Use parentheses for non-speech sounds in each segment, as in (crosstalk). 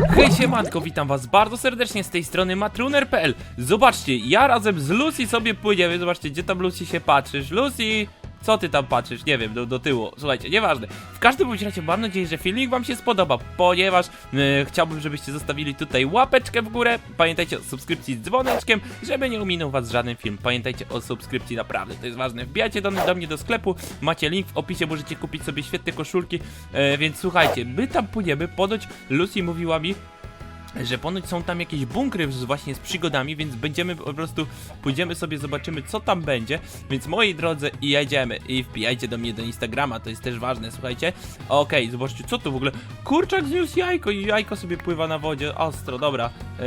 Hej siemanko, witam was bardzo serdecznie z tej strony matruner.pl Zobaczcie, ja razem z Lucy sobie płyniemy, zobaczcie gdzie tam Lucy się patrzysz Lucy, co ty tam patrzysz? Nie wiem, do, do tyłu, słuchajcie, nieważne. W każdym bądź razie mam nadzieję, że filmik wam się spodoba, ponieważ e, chciałbym, żebyście zostawili tutaj łapeczkę w górę. Pamiętajcie o subskrypcji z dzwoneczkiem, żeby nie ominął was żaden film. Pamiętajcie o subskrypcji, naprawdę, to jest ważne. Wbijajcie do, do mnie do sklepu, macie link w opisie, możecie kupić sobie świetne koszulki. E, Więc słuchajcie, my tam płyniemy, ponoć Lucy mówiła mi że ponoć są tam jakieś bunkry z, właśnie z przygodami, więc będziemy po prostu, pójdziemy sobie, zobaczymy co tam będzie, więc moi drodzy, jedziemy. I wbijajcie do mnie do Instagrama, to jest też ważne, słuchajcie. Okej, zobaczcie, co to w ogóle, kurczak zniósł jajko i jajko sobie pływa na wodzie, ostro, dobra, eee,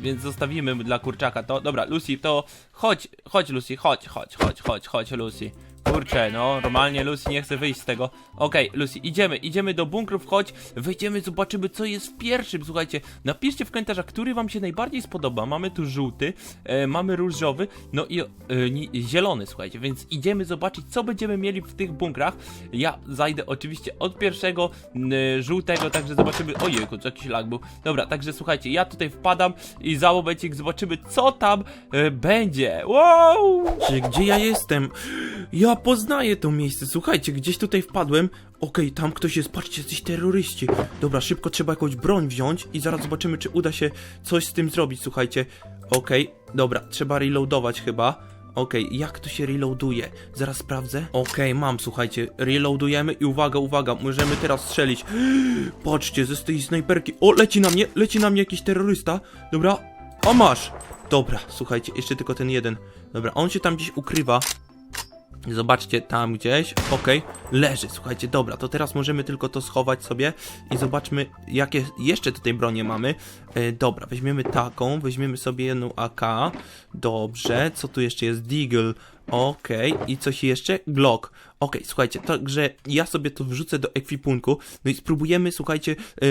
więc zostawimy dla kurczaka to, dobra, Lucy, to chodź, chodź Lucy, chodź, chodź, chodź, chodź, chodź Lucy. Kurczę, no, normalnie Lucy nie chce wyjść z tego. Okej, Lucy, idziemy, idziemy do bunkrów, chodź, wejdziemy, zobaczymy, co jest w pierwszym. Słuchajcie, napiszcie w komentarzach, który wam się najbardziej spodoba. Mamy tu żółty, e, mamy różowy, no i e, zielony, słuchajcie, więc idziemy zobaczyć, co będziemy mieli w tych bunkrach. Ja zajdę oczywiście od pierwszego żółtego, także zobaczymy. Ojejku, co jakiś lag był. Dobra, także słuchajcie, ja tutaj wpadam i za zobaczymy, co tam e, będzie. Wow! Gdzie ja jestem? Ja poznaję to miejsce, słuchajcie, gdzieś tutaj wpadłem. Okej, tam ktoś jest, patrzcie, jacyś terroryści. Dobra, szybko trzeba jakąś broń wziąć i zaraz zobaczymy, czy uda się coś z tym zrobić, słuchajcie. Okej, dobra, trzeba reloadować chyba. Okej, jak to się reloaduje? Zaraz sprawdzę. Okej, mam, słuchajcie, reloadujemy i uwaga, uwaga, możemy teraz strzelić. (gasps) Patrzcie, ze tej snajperki. O, leci na mnie, leci na mnie jakiś terrorysta. Dobra, o masz. Dobra, słuchajcie, jeszcze tylko ten jeden. Dobra, on się tam gdzieś ukrywa. Zobaczcie tam gdzieś, okej, leży, słuchajcie, dobra, to teraz możemy tylko to schować sobie i zobaczmy, jakie jeszcze tutaj bronie mamy. E, dobra, weźmiemy taką, weźmiemy sobie jedną AK, dobrze, co tu jeszcze jest, Deagle, okej, i coś jeszcze, Glock, okej, słuchajcie, także ja sobie to wrzucę do ekwipunku, no i spróbujemy, słuchajcie, e,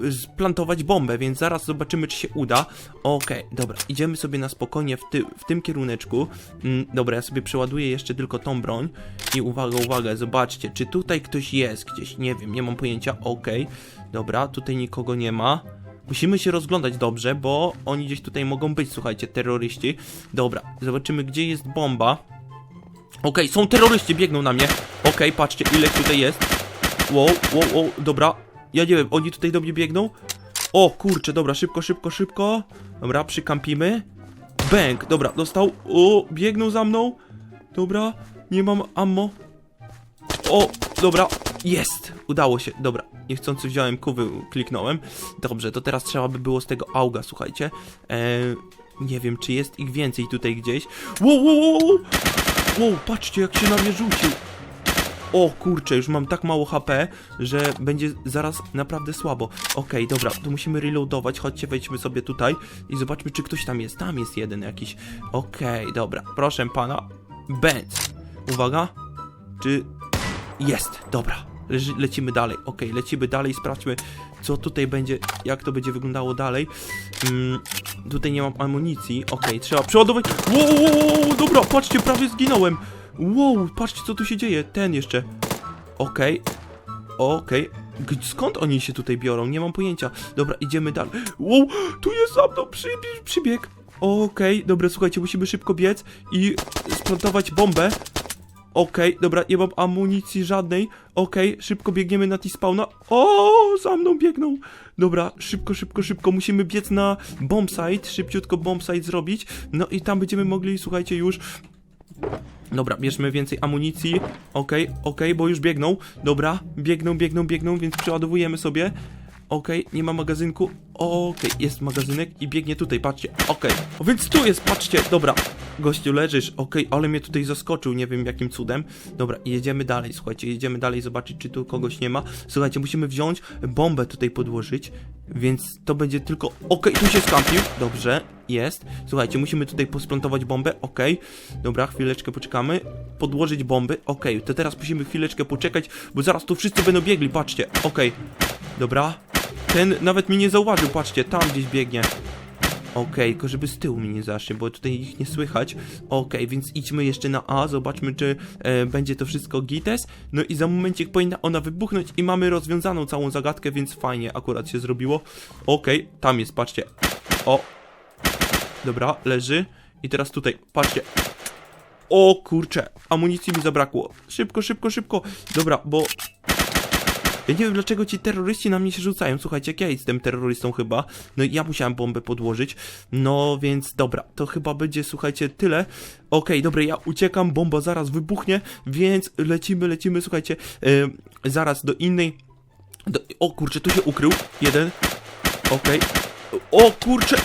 z, splantować bombę, więc zaraz zobaczymy, czy się uda. Okej, dobra, idziemy sobie na spokojnie w, ty, w tym kieruneczku. Mm, dobra, ja sobie przeładuję jeszcze tylko tą broń. I uwaga, uwaga, zobaczcie, czy tutaj ktoś jest gdzieś, nie wiem, nie mam pojęcia. Okej, dobra, tutaj nikogo nie ma. Musimy się rozglądać dobrze, bo oni gdzieś tutaj mogą być, słuchajcie, terroryści. Dobra, zobaczymy, gdzie jest bomba. Okej, są terroryści, biegną na mnie. Okej, patrzcie, ile tutaj jest. Wow, wow, wow, dobra. Ja nie wiem, oni tutaj do mnie biegną. O, kurczę, dobra, szybko, szybko, szybko. Dobra, przykampimy. Bęk, dobra, dostał. O, biegną za mną. Dobra, nie mam ammo. O, dobra, jest. Udało się, dobra. Niechcący wziąłem kuwy, kliknąłem. Dobrze, to teraz trzeba by było z tego auga, słuchajcie. Eee, nie wiem, czy jest ich więcej tutaj gdzieś. Wow, wow, wow. Wow, patrzcie, jak się na mnie rzucił. O kurczę, już mam tak mało HP, że będzie zaraz naprawdę słabo. Okej, dobra, to musimy reloadować. Chodźcie, wejdźmy sobie tutaj i zobaczmy, czy ktoś tam jest. Tam jest jeden jakiś. Okej, dobra, proszę pana. Benz. Uwaga. Czy jest? Dobra. Lecimy dalej. Okej, lecimy dalej, sprawdźmy, co tutaj będzie, jak to będzie wyglądało dalej. Mm, tutaj nie mam amunicji. Okej, trzeba przeładować. Wow, wow, dobra, patrzcie, prawie zginąłem. Wow, patrzcie co tu się dzieje. Ten jeszcze. Okej. Okej. Skąd oni się tutaj biorą? Nie mam pojęcia. Dobra, idziemy dalej. Wow, tu jest za mną przybieg. przybieg. Okej, dobra, słuchajcie, musimy szybko biec i splantować bombę. Okej, dobra, nie mam amunicji żadnej. Okej, szybko biegniemy na T-spawna. O, za mną biegną. Dobra, szybko, szybko, szybko. Musimy biec na bombsite, szybciutko bombsite zrobić. No i tam będziemy mogli, słuchajcie, już Dobra, bierzmy więcej amunicji. Okej, okej, bo już biegną. Dobra, biegną, biegną, biegną, więc przeładowujemy sobie. Okej, nie ma magazynku. Okej, jest magazynek i biegnie tutaj, patrzcie. Okej, o więc tu jest, patrzcie. Dobra, gościu leżysz. Okej, ale mnie tutaj zaskoczył, nie wiem jakim cudem. Dobra, jedziemy dalej, słuchajcie, jedziemy dalej zobaczyć, czy tu kogoś nie ma. Słuchajcie, musimy wziąć bombę tutaj podłożyć, więc to będzie tylko... Okej, tu się skampił. Dobrze, jest. Słuchajcie, musimy tutaj posplantować bombę, okej. Dobra, chwileczkę poczekamy. Podłożyć bomby, okej. To teraz musimy chwileczkę poczekać, bo zaraz tu wszyscy będą biegli, patrzcie. Okej. Dobra. Ten nawet mnie nie zauważył, patrzcie, tam gdzieś biegnie. Okej, tylko żeby z tyłu mi nie zaszli, bo tutaj ich nie słychać. Okej, więc idźmy jeszcze na A, zobaczmy, czy e, będzie to wszystko gites. No i za momencik powinna ona wybuchnąć i mamy rozwiązaną całą zagadkę, więc fajnie akurat się zrobiło. Okej, tam jest, patrzcie. O, dobra, leży. I teraz tutaj, patrzcie. O kurczę, amunicji mi zabrakło. Szybko, szybko, szybko. Dobra, bo ja nie wiem dlaczego ci terroryści na mnie się rzucają. Słuchajcie, jak ja jestem terrorystą chyba. No ja musiałem bombę podłożyć. No więc dobra, to chyba będzie, słuchajcie, tyle. Okej, dobra, ja uciekam, bomba zaraz wybuchnie, więc lecimy, lecimy, słuchajcie, e, zaraz do innej. Do, o kurczę, tu się ukrył. Jeden. Okej. O kurczę.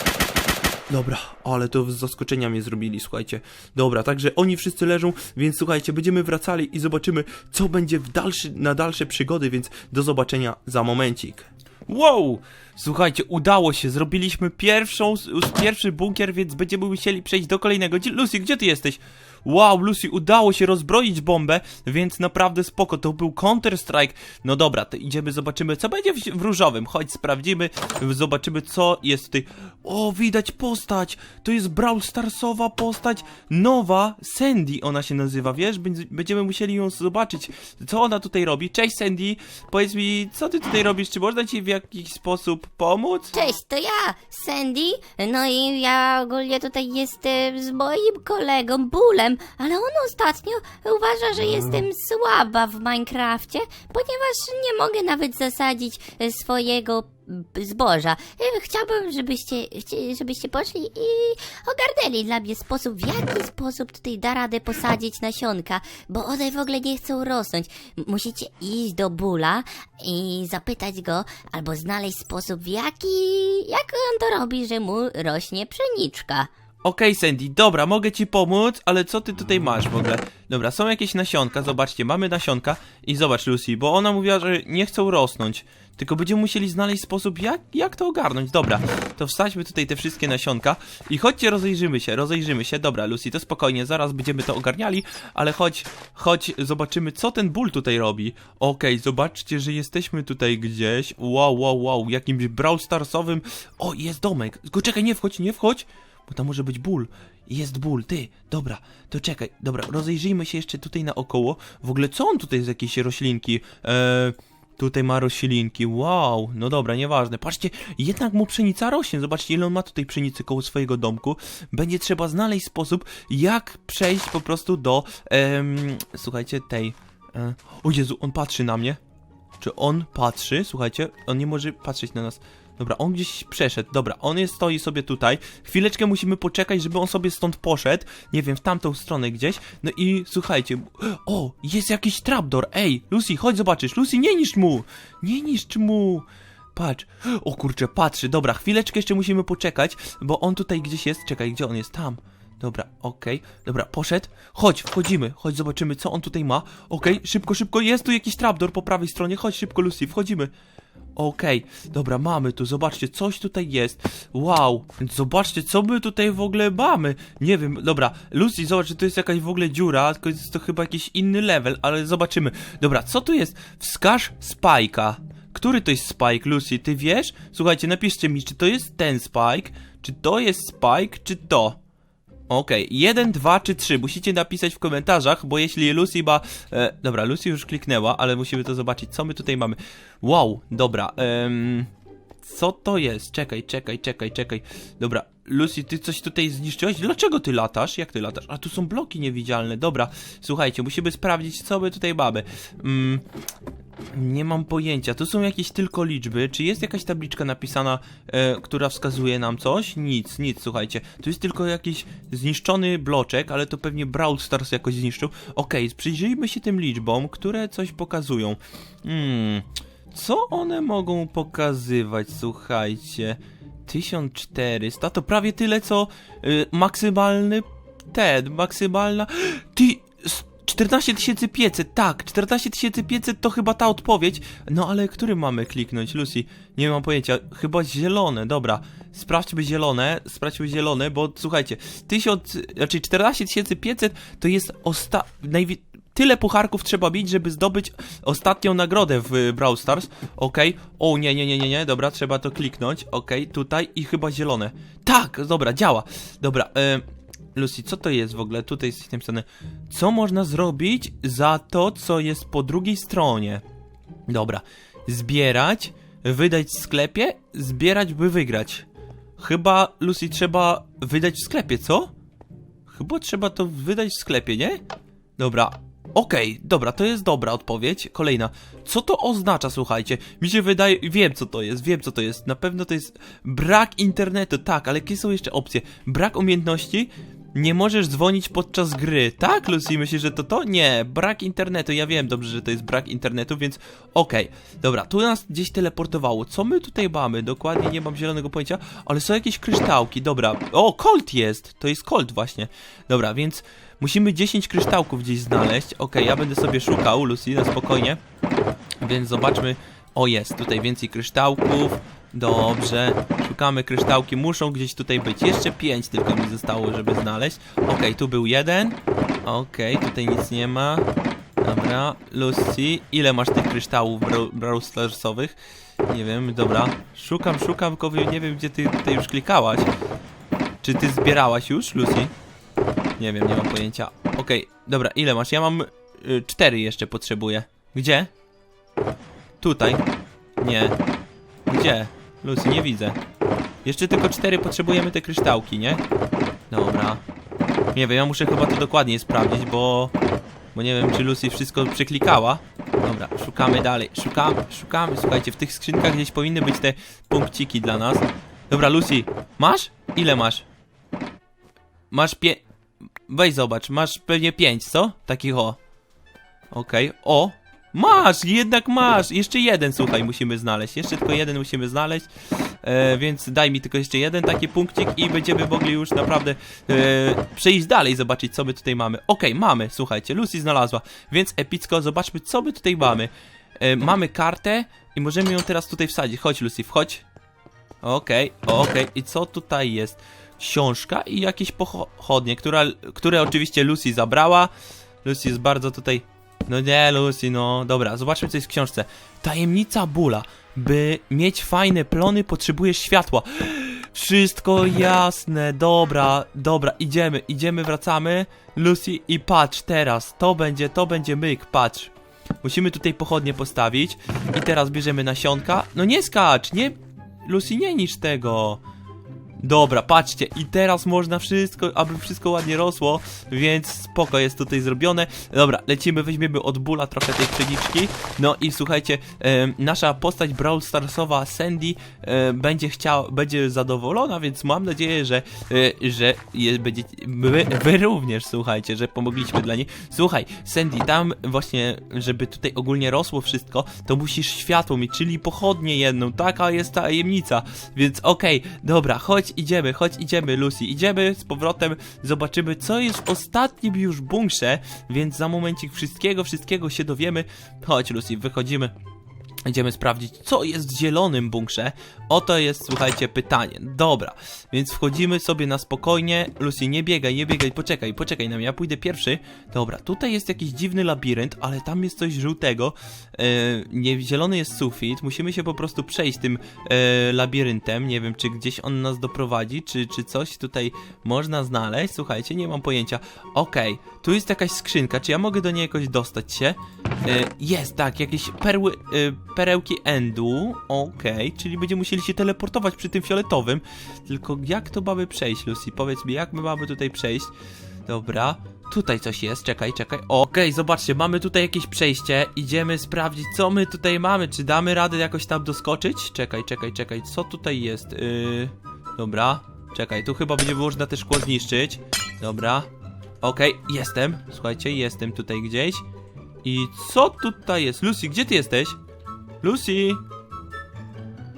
Dobra, ale to z zaskoczenia mnie zrobili, słuchajcie. Dobra, także oni wszyscy leżą, więc słuchajcie, będziemy wracali i zobaczymy, co będzie w dalszy, na dalsze przygody, więc do zobaczenia za momencik. Wow! Słuchajcie, udało się, zrobiliśmy pierwszą, pierwszy bunkier, więc będziemy musieli przejść do kolejnego. Lucy, gdzie ty jesteś? Wow, Lucy, udało się rozbroić bombę, więc naprawdę spoko, to był Counter-Strike. No dobra, to idziemy, zobaczymy, co będzie w, w różowym. Chodź, sprawdzimy, zobaczymy, co jest tutaj. O, widać postać, to jest Brawl Starsowa postać, nowa, Sandy ona się nazywa, wiesz? Będz- Będziemy musieli ją zobaczyć, co ona tutaj robi. Cześć, Sandy, powiedz mi, co ty tutaj robisz, czy można ci w jakiś sposób pomóc? Cześć, to ja, Sandy. No i ja ogólnie tutaj jestem z moim kolegą Bulem, ale on ostatnio uważa, że jestem słaba w Minecrafcie, ponieważ nie mogę nawet zasadzić e, swojego zboża. E, Chciałbym, żebyście, żebyście poszli i ogarnęli dla mnie sposób, w jaki sposób tutaj da radę posadzić nasionka, bo one w ogóle nie chcą rosnąć. Musicie iść do Bula i zapytać go, albo znaleźć sposób, w jaki, jak on to robi, że mu rośnie pszeniczka. Okej, Sandy, dobra, mogę ci pomóc, ale co ty tutaj masz w ogóle? Dobra, są jakieś nasionka, zobaczcie, mamy nasionka i zobacz, Lucy, bo ona mówiła, że nie chcą rosnąć, tylko będziemy musieli znaleźć sposób, jak, jak to ogarnąć. Dobra, to wsadźmy tutaj te wszystkie nasionka i chodźcie, rozejrzymy się, rozejrzymy się. Dobra, Lucy, to spokojnie, zaraz będziemy to ogarniali, ale chodź, chodź, zobaczymy, co ten ból tutaj robi. Okej, zobaczcie, że jesteśmy tutaj gdzieś, wow, wow, wow, jakimś Brawl Starsowym, o, jest domek, tylko czekaj, nie wchodź, nie wchodź, bo tam może być ból. Jest ból, ty, dobra, to czekaj, dobra, rozejrzyjmy się jeszcze tutaj naokoło. W ogóle co on tutaj z jakiejś roślinki? Eee, tutaj ma roślinki, wow, no dobra, nieważne. Patrzcie, jednak mu pszenica rośnie, zobaczcie ile on ma tutaj pszenicy koło swojego domku. Będzie trzeba znaleźć sposób, jak przejść po prostu do, em, słuchajcie, tej... E, o Jezu, on patrzy na mnie. Czy on patrzy? Słuchajcie, on nie może patrzeć na nas. Dobra, on gdzieś przeszedł. Dobra, on jest, stoi sobie tutaj. Chwileczkę musimy poczekać, żeby on sobie stąd poszedł. Nie wiem, w tamtą stronę gdzieś. No i słuchajcie. O, jest jakiś trapdoor. Ej, Lucy, chodź zobaczysz. Lucy, nie niszcz mu. Nie niszcz mu. Patrz. O kurczę, patrzy. Dobra, chwileczkę jeszcze musimy poczekać, bo on tutaj gdzieś jest. Czekaj, gdzie on jest? Tam. Dobra, okej. Dobra, poszedł. Chodź, wchodzimy. Chodź, zobaczymy, co on tutaj ma. Okej, szybko, szybko. Jest tu jakiś trapdoor po prawej stronie. Chodź szybko, Lucy, wchodzimy. Okej, dobra, mamy tu, zobaczcie, coś tutaj jest. Wow, zobaczcie, co my tutaj w ogóle mamy. Nie wiem, dobra, Lucy, zobacz, że to jest jakaś w ogóle dziura, tylko jest to chyba jakiś inny level, ale zobaczymy. Dobra, co tu jest? Wskaż Spike'a. Który to jest Spike, Lucy, ty wiesz? Słuchajcie, napiszcie mi, czy to jest ten Spike, czy to jest Spike, czy to. Okej, jeden, dwa czy trzy. Musicie napisać w komentarzach, bo jeśli Lucy ma. E, dobra, Lucy już kliknęła, ale musimy to zobaczyć, co my tutaj mamy. Wow, dobra. em, co to jest? Czekaj, czekaj, czekaj, czekaj. Dobra, Lucy, ty coś tutaj zniszczyłeś? Dlaczego ty latasz? Jak ty latasz? A tu są bloki niewidzialne. Dobra, słuchajcie, musimy sprawdzić, co my tutaj mamy. Mm, nie mam pojęcia. Tu są jakieś tylko liczby. Czy jest jakaś tabliczka napisana, e, która wskazuje nam coś? Nic, nic, słuchajcie. Tu jest tylko jakiś zniszczony bloczek, ale to pewnie Brawl Stars jakoś zniszczył. Okej, przyjrzyjmy się tym liczbom, które coś pokazują. Hmm, co one mogą pokazywać, słuchajcie? 1400 to prawie tyle, co y, maksymalny ten, maksymalna... (gasps) Ty... s- 14500, tak, 14500 to chyba ta odpowiedź. No ale który mamy kliknąć, Lucy? Nie mam pojęcia, chyba zielone, dobra. Sprawdźmy zielone, sprawdźmy zielone, bo słuchajcie, 1000, znaczy 14500 to jest osta... Najwi... tyle pucharków trzeba mieć, żeby zdobyć ostatnią nagrodę w y, Brawl Stars. Okej. O, nie, nie, nie, nie, nie. Dobra, trzeba to kliknąć. Okej, tutaj i chyba zielone. Tak, dobra, działa. Dobra, em, Lucy, co to jest w ogóle? Tutaj jest napisane. Co można zrobić za to, co jest po drugiej stronie? Dobra. Zbierać, wydać w sklepie, zbierać, by wygrać. Chyba, Lucy, trzeba wydać w sklepie, co? Chyba trzeba to wydać w sklepie, nie? Dobra. Okej, dobra, to jest dobra odpowiedź. Kolejna. Co to oznacza, słuchajcie? Mi się wydaje, wiem co to jest, wiem co to jest. Na pewno to jest brak internetu, tak, ale jakie są jeszcze opcje? Brak umiejętności, nie możesz dzwonić podczas gry. Tak, Lucy, myślisz, że to to? Nie, brak internetu. Ja wiem dobrze, że to jest brak internetu, więc okej. Dobra, tu nas gdzieś teleportowało. Co my tutaj mamy? Dokładnie nie mam zielonego pojęcia, ale są jakieś kryształki. Dobra. O, Colt jest. To jest Colt właśnie. Dobra, więc musimy 10 kryształków gdzieś znaleźć. Okej, ja będę sobie szukał, Lucy, na spokojnie. Więc zobaczmy. O, jest tutaj więcej kryształków. Dobrze, szukamy kryształki, muszą gdzieś tutaj być. Jeszcze pięć tylko mi zostało, żeby znaleźć. Okej, tu był jeden. Okej, tutaj nic nie ma. Dobra, Lucy, ile masz tych kryształów Brawl-? Nie wiem, dobra. Szukam, szukam, tylko nie wiem, gdzie ty tutaj już klikałaś. Czy ty zbierałaś już, Lucy? Nie wiem, nie mam pojęcia. Okej, dobra, ile masz? Ja mam y, cztery jeszcze potrzebuję. Gdzie? Tutaj. Nie. Gdzie? Lucy, nie widzę. Jeszcze tylko cztery potrzebujemy te kryształki, nie? Dobra. Nie wiem, ja muszę chyba to dokładnie sprawdzić, bo... Bo nie wiem, czy Lucy wszystko przeklikała. Dobra, szukamy dalej. Szukamy, szukamy. Słuchajcie, w tych skrzynkach gdzieś powinny być te punkciki dla nas. Dobra, Lucy, masz? Ile masz? Masz pie... Weź zobacz, masz pewnie pięć, co? Takich o. Okej, o! Masz, jednak masz! Jeszcze jeden, słuchaj, musimy znaleźć. Jeszcze tylko jeden musimy znaleźć. E, więc daj mi tylko jeszcze jeden taki punkcik i będziemy mogli już naprawdę e, przejść dalej, zobaczyć co my tutaj mamy. Okej, mamy, słuchajcie, Lucy znalazła. Więc epicko, zobaczmy co my tutaj mamy. E, mamy kartę i możemy ją teraz tutaj wsadzić. Chodź Lucy, wchodź. Okej, okej. I co tutaj jest? Książka i jakieś pochodnie, która, które oczywiście Lucy zabrała. Lucy jest bardzo tutaj... No nie, Lucy, no dobra, zobaczmy co jest w książce. Tajemnica bóla. By mieć fajne plony potrzebujesz światła. Wszystko jasne, dobra, dobra, idziemy, idziemy, wracamy. Lucy i patrz teraz, to będzie, to będzie myk, patrz. Musimy tutaj pochodnie postawić i teraz bierzemy nasionka. No nie skacz, nie... Lucy, nie niż tego. Dobra, patrzcie, i teraz można wszystko, aby wszystko ładnie rosło, więc spoko jest tutaj zrobione. Dobra, lecimy, weźmiemy od bóla trochę tej pszeniczki. No i słuchajcie, nasza postać Brawl Starsowa Sandy będzie chciała, będzie zadowolona, więc mam nadzieję, że, e, że je, będzie, wy, wy również, słuchajcie, że pomogliśmy dla niej. Słuchaj, Sandy, tam właśnie, żeby tutaj ogólnie rosło wszystko, to musisz światło mieć, czyli pochodnie jedną, taka jest tajemnica, więc okej, dobra, chodź, idziemy, chodź, idziemy, Lucy, idziemy z powrotem, zobaczymy, co jest w ostatnim już bunkrze, więc za momencik wszystkiego, wszystkiego się dowiemy. Chodź, Lucy, wychodzimy. Idziemy sprawdzić, co jest w zielonym bunkrze. Oto jest, słuchajcie, pytanie. Dobra, więc wchodzimy sobie na spokojnie. Lucy, nie biegaj, nie biegaj, poczekaj, poczekaj na mnie, ja pójdę pierwszy. Dobra, tutaj jest jakiś dziwny labirynt, ale tam jest coś żółtego. E, nie, zielony jest sufit, musimy się po prostu przejść tym e, labiryntem. Nie wiem, czy gdzieś on nas doprowadzi, czy, czy coś tutaj można znaleźć. Słuchajcie, nie mam pojęcia. Okej, tu jest jakaś skrzynka, czy ja mogę do niej jakoś dostać się? E, jest, tak, jakieś perły, e, perełki endu, okej, czyli będziemy musieli się teleportować przy tym fioletowym, tylko jak to mamy przejść, Lucy? Powiedz mi, jak my mamy tutaj przejść? Dobra, tutaj coś jest, czekaj, czekaj, okej, zobaczcie, mamy tutaj jakieś przejście, idziemy sprawdzić, co my tutaj mamy, czy damy radę jakoś tam doskoczyć? Czekaj, czekaj, czekaj, co tutaj jest? Yy, dobra, czekaj, tu chyba będzie można te szkło zniszczyć, dobra, okej, jestem, słuchajcie, jestem tutaj gdzieś, i co tutaj jest? Lucy, gdzie ty jesteś? Lucy!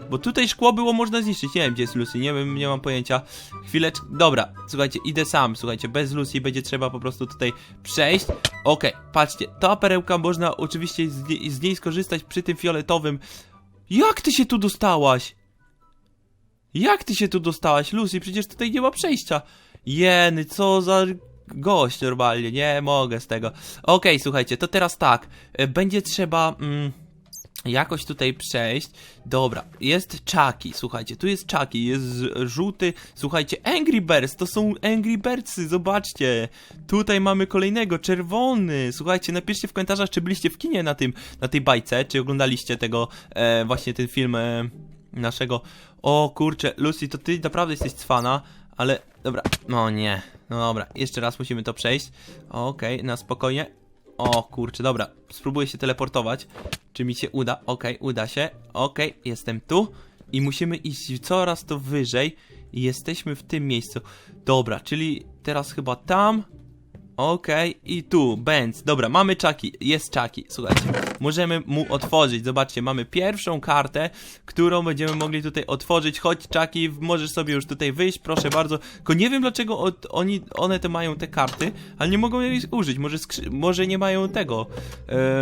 Bo tutaj szkło było można zniszczyć. Nie wiem, gdzie jest Lucy, nie wiem, nie mam pojęcia. Chwileczkę. Dobra, słuchajcie, idę sam. Słuchajcie, bez Lucy będzie trzeba po prostu tutaj przejść. Okej, patrzcie, ta perełka można oczywiście z, z niej skorzystać przy tym fioletowym. Jak ty się tu dostałaś? Jak ty się tu dostałaś, Lucy? Przecież tutaj nie ma przejścia. Jeny, co za gość normalnie, nie mogę z tego. Okej, słuchajcie, to teraz tak, e, będzie trzeba... Mm, jakoś tutaj przejść. Dobra, jest Chucky, słuchajcie, tu jest Chucky, jest żółty, słuchajcie, Angry Birds, to są Angry Birdsy, zobaczcie. Tutaj mamy kolejnego, czerwony. Słuchajcie, napiszcie w komentarzach, czy byliście w kinie na tym, na tej bajce, czy oglądaliście tego, e, właśnie ten film e, naszego. O kurczę, Lucy, to ty naprawdę jesteś cwana, ale dobra, no nie, no dobra, jeszcze raz musimy to przejść. Okej, na spokojnie. O kurczę, dobra, spróbuję się teleportować. Czy mi się uda? Okej, uda się. Okej, jestem tu. I musimy iść coraz to wyżej. I jesteśmy w tym miejscu. Dobra, czyli teraz chyba tam. Okej, i tu, Benz. Dobra, mamy Chucky, jest Chucky. Słuchajcie, możemy mu otworzyć. Zobaczcie, mamy pierwszą kartę, którą będziemy mogli tutaj otworzyć. Chodź, Chucky, możesz sobie już tutaj wyjść, proszę bardzo. Tylko nie wiem dlaczego od, oni, one te mają te karty, ale nie mogą jej użyć. Może, może nie mają tego.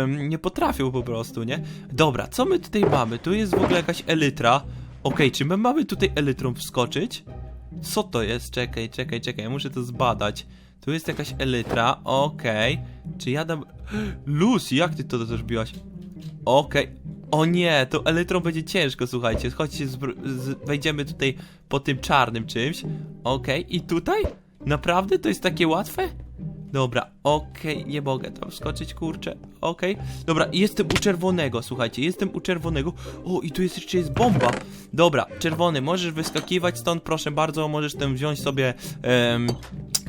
nie potrafią po prostu, nie? Dobra, co my tutaj mamy? Tu jest w ogóle jakaś elytra. Okej, czy my mamy tutaj elytrą wskoczyć? Co to jest? Czekaj, czekaj, czekaj, muszę to zbadać. Tu jest jakaś elytra, okej. Czy ja dam... (gasps) Lucy, jak ty to zrobiłaś? Okej. O nie, to elytrą będzie ciężko, słuchajcie. Chodźcie, wejdziemy tutaj po tym czarnym czymś. Okej, i tutaj? Naprawdę? To jest takie łatwe? Dobra, okej, nie mogę tam wskoczyć, kurczę, okej. Dobra, jestem u czerwonego, słuchajcie, jestem u czerwonego. O, i tu jest jeszcze jest bomba. Dobra, czerwony, możesz wyskakiwać stąd, proszę bardzo, możesz tam wziąć sobie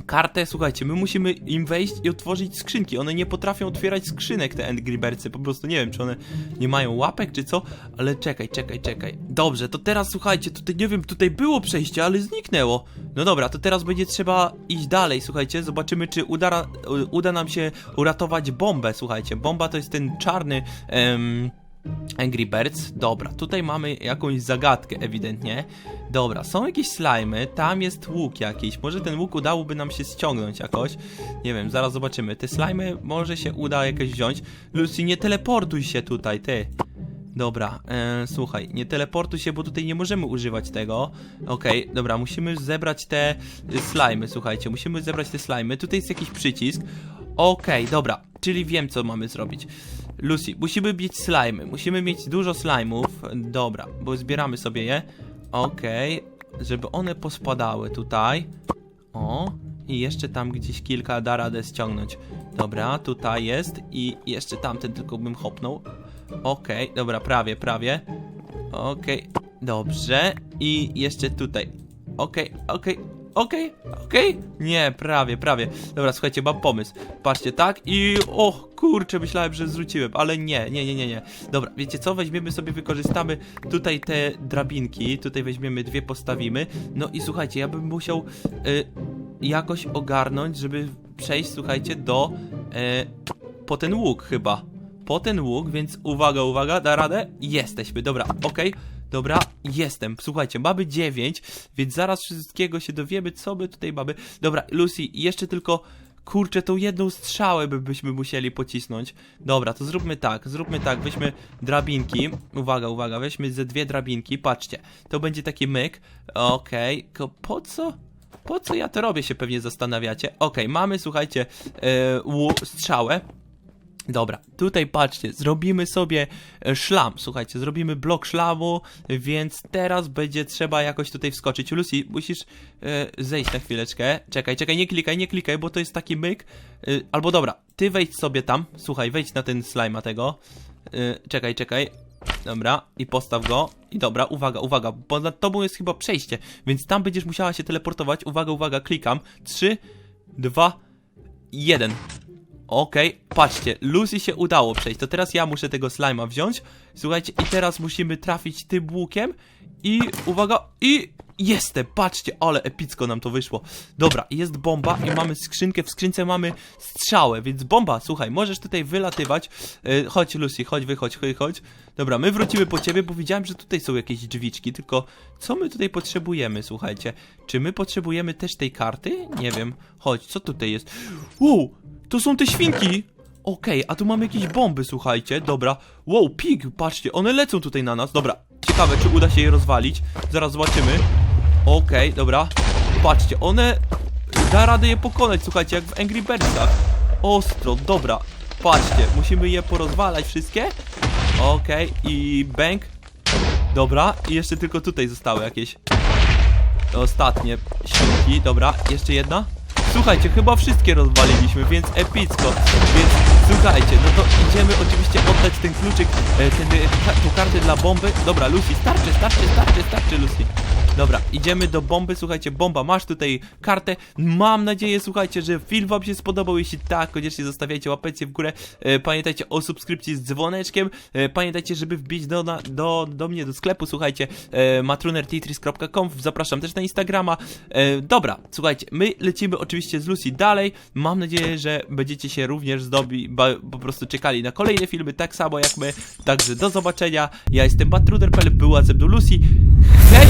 kartę. Słuchajcie, my musimy im wejść i otworzyć skrzynki. One nie potrafią otwierać skrzynek, te Angry Birdsy, po prostu nie wiem, czy one nie mają łapek, czy co, ale czekaj, czekaj, czekaj. Dobrze, to teraz słuchajcie, tutaj nie wiem, tutaj było przejście, ale zniknęło. No dobra, to teraz będzie trzeba iść dalej, słuchajcie, zobaczymy, czy uda, uda nam się uratować bombę, słuchajcie. Bomba to jest ten czarny... Em, Angry Birds, dobra, tutaj mamy jakąś zagadkę ewidentnie. Dobra, są jakieś slimy, tam jest łuk jakiś, może ten łuk udałoby nam się ściągnąć jakoś. Nie wiem, zaraz zobaczymy. Te slimy może się uda jakieś wziąć. Lucy, nie teleportuj się tutaj, ty. Dobra, e, słuchaj, nie teleportuj się, bo tutaj nie możemy używać tego. Okej, dobra, musimy zebrać te slimy, słuchajcie, musimy zebrać te slimy. Tutaj jest jakiś przycisk. Okej, dobra, czyli wiem, co mamy zrobić. Lucy, musimy mieć slimy, musimy mieć dużo slime'ów. Dobra, bo zbieramy sobie je. Okej, żeby one pospadały tutaj. O, i jeszcze tam gdzieś kilka da radę ściągnąć. Dobra, tutaj jest i jeszcze tamten tylko bym hopnął. Okej, dobra, prawie, prawie. Okej, dobrze. I jeszcze tutaj. Okej, okej, okej, okej. Nie, prawie, prawie. Dobra, słuchajcie, mam pomysł. Patrzcie, tak i... O, kurczę, myślałem, że zrzuciłem, ale nie, nie, nie, nie, nie. Dobra, wiecie co? Weźmiemy sobie, wykorzystamy tutaj te drabinki. Tutaj weźmiemy dwie, postawimy. No i słuchajcie, ja bym musiał y, jakoś ogarnąć, żeby przejść, słuchajcie, do... Y, po ten łuk chyba po ten łuk, więc uwaga, uwaga, da radę? Jesteśmy, dobra, okej, dobra, jestem. Słuchajcie, mamy 9, więc zaraz wszystkiego się dowiemy, co my tutaj mamy. Dobra, Lucy, jeszcze tylko, kurczę, tą jedną strzałę by, byśmy musieli pocisnąć. Dobra, to zróbmy tak, zróbmy tak, weźmy drabinki, uwaga, uwaga, weźmy ze dwie drabinki, patrzcie, to będzie taki myk, okej, tylko po co? Po co ja to robię, się pewnie zastanawiacie. Okej, mamy, słuchajcie, yy, strzałę, Dobra, tutaj patrzcie, zrobimy sobie e, szlam, słuchajcie, zrobimy blok szlamu, więc teraz będzie trzeba jakoś tutaj wskoczyć. Lucy, musisz e, zejść na chwileczkę. Czekaj, czekaj, nie klikaj, nie klikaj, bo to jest taki myk. E, albo dobra, ty wejdź sobie tam, słuchaj, wejdź na ten slajma tego. E, czekaj, czekaj. Dobra, i postaw go. I dobra, uwaga, uwaga, bo nad tobą jest chyba przejście, więc tam będziesz musiała się teleportować. Uwaga, uwaga, klikam. 3, 2, 1. Okej, patrzcie, Lucy się udało przejść, to teraz ja muszę tego slima wziąć. Słuchajcie, i teraz musimy trafić tym łukiem i uwaga, i jestem, patrzcie, ale epicko nam to wyszło. Dobra, jest bomba i mamy skrzynkę, w skrzynce mamy strzałę, więc bomba, słuchaj, możesz tutaj wylatywać. Yy, chodź Lucy, chodź, wychodź, chodź, chodź. Dobra, my wrócimy po ciebie, bo widziałem, że tutaj są jakieś drzwiczki, tylko co my tutaj potrzebujemy, słuchajcie? Czy my potrzebujemy też tej karty? Nie wiem. Chodź, co tutaj jest? Wow, to są te świnki! Okej, a tu mamy jakieś bomby, słuchajcie, dobra. Wow, pig, patrzcie, one lecą tutaj na nas, dobra. Ciekawe, czy uda się je rozwalić. Zaraz zobaczymy. Okej, dobra. Patrzcie, one da radę je pokonać, słuchajcie, jak w Angry Birdsach. Ostro, dobra. Patrzcie, musimy je porozwalać wszystkie. Okej, i bank. Dobra, i jeszcze tylko tutaj zostały jakieś ostatnie świnki. Dobra, jeszcze jedna. Słuchajcie, chyba wszystkie rozwaliliśmy, więc epicko. Więc słuchajcie, no to idziemy oczywiście oddać ten kluczyk, e, ten, e, tą kartę dla bomby. Dobra, Lucy, starczy, starczy, starczy, starczy, Lucy. Dobra, idziemy do bomby, słuchajcie, bomba, masz tutaj kartę. Mam nadzieję, słuchajcie, że film wam się spodobał. Jeśli tak, koniecznie zostawiajcie łapeczkę w górę. E, pamiętajcie o subskrypcji z dzwoneczkiem. Pamiętajcie, żeby wbić do, do, do mnie, do sklepu, słuchajcie, matrunertetris.com. Zapraszam też na Instagrama. Dobra, słuchajcie, my lecimy oczywiście z Lucy dalej. Mam nadzieję, że będziecie się również zdobi, po prostu czekali na kolejne filmy, tak samo jak my. Także do zobaczenia. Ja jestem Matruner.pl, była ze mną Lucy. Hej!